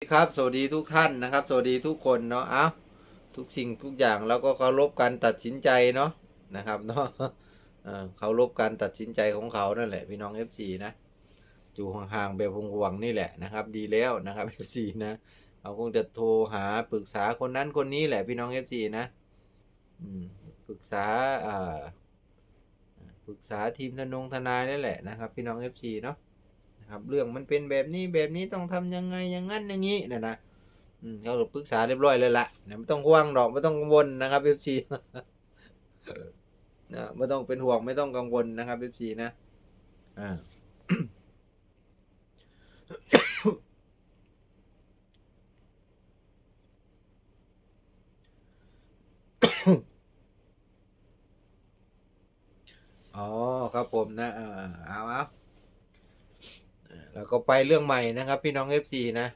ดีครับสวัสดีทุกท่านนะครับ สวัสดีทุกคนเนาะเอ้าทุกสิ่งทุกอย่างเราก็เคารพการตัดสินใจเนาะนะครับเนาะเคารพการตัดสินใจของเขานั่นแหละพี่น้อง FC นะอยู่ห่างๆแบบห่วงนี่แหละนะครับ ดีแล้วนะครับ FC นะเขาคงจะโทรหาปรึกษาคนนั้นคนนี้แหละพี่น้อง FC นะปรึกษาปรึกษาทีมทนงทนายนั่นแหละนะครับ พี่น้อง FC เนาะ ครับ เรื่องมันเป็นแบบนี้แบบนี้ต้องทำยังไงอย่างนั้นอย่างนี้นะนะเขาปรึกษาเรียบร้อยเลยละนะไม่ต้องห่วงดอกไม่ต้องกังวลนะครับเอฟซีนะไม่ต้องเป็นห่วงไม่ต้องกังวลนะครับเอฟซีนะอ่าอ๋อครับผมนะ เออเอาเอา แล้วก็ไปเรื่องใหม่นะครับ พี่น้อง FC นะ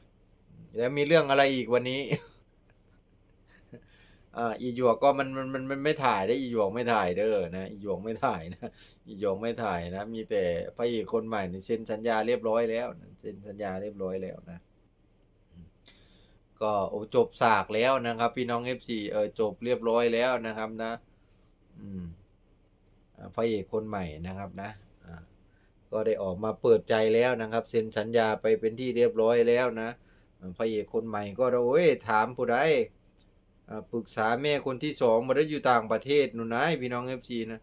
แล้วมีเรื่องอะไรอีกวันนี้ อ่าอีหยวกก็มันมันมันมันไม่ถ่ายได้อีหยวกไม่ถ่ายเด้อนะอีหยวกไม่ถ่ายนะอีหยวกไม่ถ่ายนะ มีแต่พระเอกคนใหม่เนี่ยเซ็นสัญญาเรียบร้อยแล้วเซ็นสัญญาเรียบร้อยแล้วนะก็โอ้จบสากแล้วนะครับ พี่น้อง FC เออจบเรียบร้อยแล้วนะครับนะ อืมอ่าพระเอกคนใหม่นะครับนะอ่า ก็ได้ออกมาเปิดใจแล้วนะครับ เซ็นสัญญาไปเป็นที่เรียบร้อยแล้วนะพระเอกคนใหม่ก็โอ้ยถามผู้ใดปรึกษาแม่คนที่สองมาได้อยู่ต่างประเทศนู่นนะพี่น้องเอฟซีนะ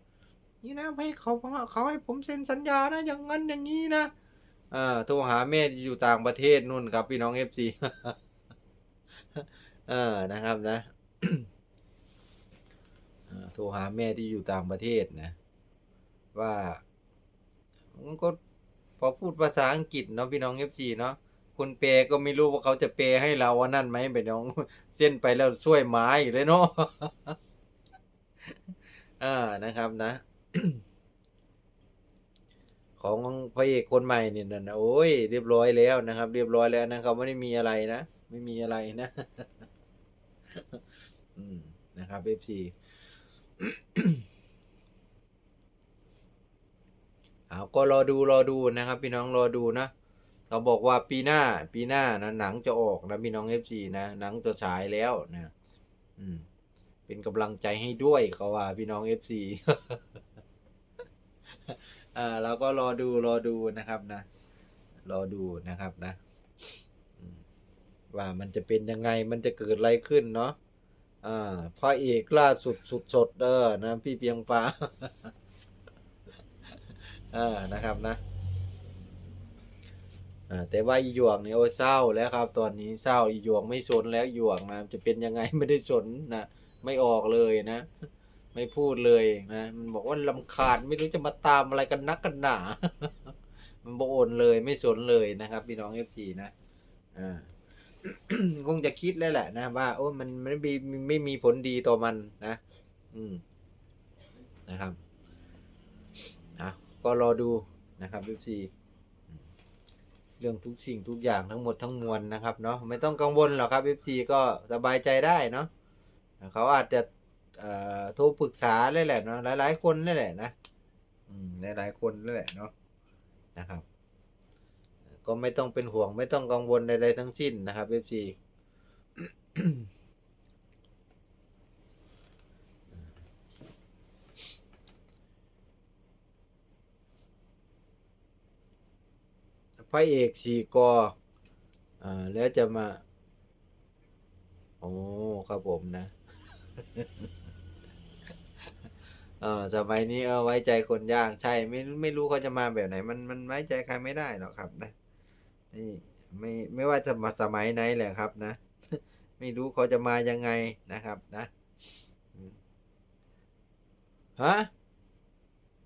นี่นะให้เขาเขาให้ผมเซ็นสัญญานะอย่างนั้นอย่างนี้นะอ่าโทรหาแม่ที่อยู่ต่างประเทศนู่นครับพี่น้องเอฟซีอ่านะครับนะโทรหาแม่ที่อยู่ต่างประเทศนะ ว่า มันก็พอพูดภาษาอังกฤษเนาะพี่น้องเอฟซีเนาะคนแปลก็ไม่รู้ว่าเขาจะแปลให้เราว่านั่นไหมไปน้องเส้นไปแล้วช่วยไม้เลยเนาะอ่านะครับนะ ของพระเอกคนใหม่เนี่ยนะโอ้ยเรียบร้อยแล้วนะครับ เรียบร้อยแล้วนะเขาไม่ได้มีอะไรนะไม่มีอะไรนะอืมนะครับเอฟซี เอา ก็รอดูรอดูนะครับ พี่น้องรอดูนะเขาบอกว่าปีหน้าปีหน้านะหนังจะออกนะพี่น้องเอฟซีนะหนังจะฉายแล้วนะอืม เป็นกำลังใจให้ด้วยเขาว่า พี่น้องเอฟซีอ่าเราก็รอดูรอดูนะครับนะ รอดูนะครับนะว่ามันจะเป็นยังไงมันจะเกิดอะไรขึ้นเนาะอ่าพระเอกล่าสุดสุดสดเด้อนะ พี่เพียงฟ้า อ่านะครับนะอ่าแต่ว่าอีหยวกเนี่ยโอ้เศร้าแล้วครับ ตอนนี้เศร้าอีหยวกไม่สนแล้วหยวกนะจะเป็นยังไงไม่ได้สนนะไม่ออกเลยนะ ไม่พูดเลยนะมันบอกว่าลำคาญไม่รู้จะมาตามอะไรกันนักกันหนา มันบอกโอนเลยไม่สนเลยนะครับ พี่น้องเอฟซีนะอ่าคงจะคิดแล้วแหละนะว่าโอ้มันไม่มีไม่มีผลดีต่อมันนะ อืมนะครับอะ ก็รอดูนะครับ FC เรื่องทุกสิ่งทุกอย่างทั้งหมดทั้งมวลนะครับเนาะไม่ต้องกังวลหรอกครับ FC ก็สบายใจได้เนาะเขาอาจจะโทรปรึกษาเลยแหละเนาะหลาย ๆ คนเลยแหละนะอืมหลายๆคนเลยแหละเนาะนะครับ ก็ไม่ต้องเป็นห่วงไม่ต้องกังวลใดๆทั้งสิ้นนะครับ FC พระเอกสี่กออ่าแล้วจะมาโอ้ครับผมนะเออสมัยนี้เออไว้ใจคนยากใช่ไม่ไม่รู้เขาจะมาแบบไหน มันมันไว้ใจใครไม่ได้หรอกครับนะนี่ไม่ไม่ว่าจะมาสมัยไหนแหละครับนะ ไม่รู้เขาจะมายังไงนะครับนะฮะ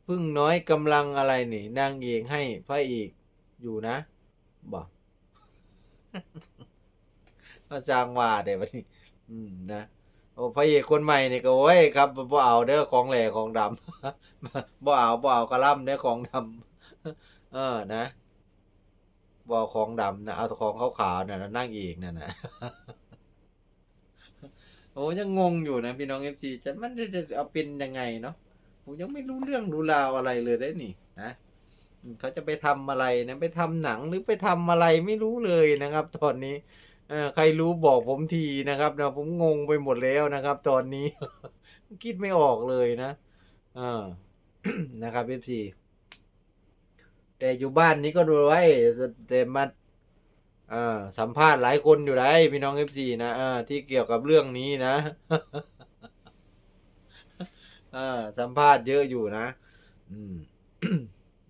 พึ่งน้อยกำลังอะไรนี่นางเอกให้พระเอก อยู่นะบอกมาจ้างว่าเดี๋ยววันนี้ อืมนะโอ้พระเอกคนใหม่นี่ก็โอ้ยครับบ่เอาเด้อของแหล่ของดำบ่เอาบ่เอากระล่ำเด้อของดำเออนะบ่เอาของดำนะเอาของขาวๆน่ะนะนั่งอีกนั่นน่ะโอ้ยังงงอยู่นะพี่น้องเอฟซีจะมันจะเอาเป็นยังไงเนาะผมยังไม่รู้เรื่องรู้ราวอะไรเลยได้นี่นะ เขาจะไปทำอะไรนะไปทำหนังหรือไปทำอะไรไม่รู้เลยนะครับ ตอนนี้เอใครรู้บอกผมทีนะครับนะผมงงไปหมดแล้วนะครับ ตอนนี้ คิดไม่ออกเลยนะเออนะครับเอฟซีแต่อยู่บ้านนี้ก็ดูไว้แต่มาเอ่าสัมภาษณ์หลายคนอยู่ได้พี่น้องเอฟซีนะอ่าที่เกี่ยวกับเรื่องนี้นะอ่าสัมภาษณ์เยอะอยู่นะ อืม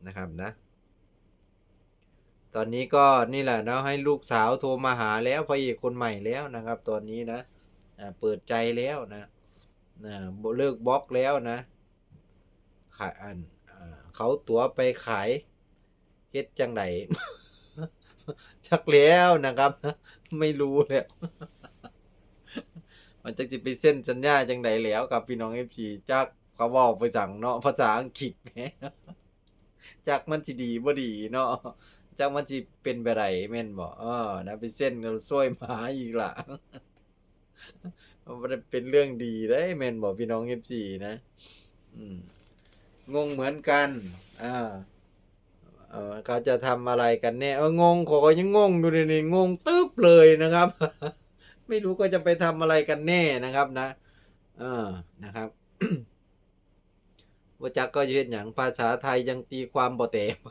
นะครับนะ ตอนนี้ก็นี่แหละเนาะให้ลูกสาวโทรมาหาแล้วพระเอกคนใหม่แล้วนะครับ ตอนนี้นะเปิดใจแล้วนะนะเลิกบล็อกแล้วนะขายอันเขาตั๋วไปขายเฮ็ดจังไดชักแล้วนะครับ ไม่รู้แล้วมันจะจะไปเส้นสัญญาจังไดแล้วกับพี่น้องเอฟซีจักเขาบอกไปสั่งเนาะภาษาอังกฤษแหม จักมันสิดีบ่ดีเนาะจักมันสิเป็นไปไรแม่นบ่เออนะไปเส้นกันซวยหมาอีกล่ะมันเป็นเรื่องดีได้แม่นบ่พี่น้อง FC นะอืมงงเหมือนกันอ่าเออเขาจะทำอะไรกันแน่เอองงขอก็ยังงงอยู่นี่นี่งงตึ๊บเลยนะครับ ไม่รู้ก็จะไปทำอะไรกันแน่นะครับนะ เออนะครับ ว่าจักก็จะเห็นอย่างภาษาไทยยังตีความบ่เต็ม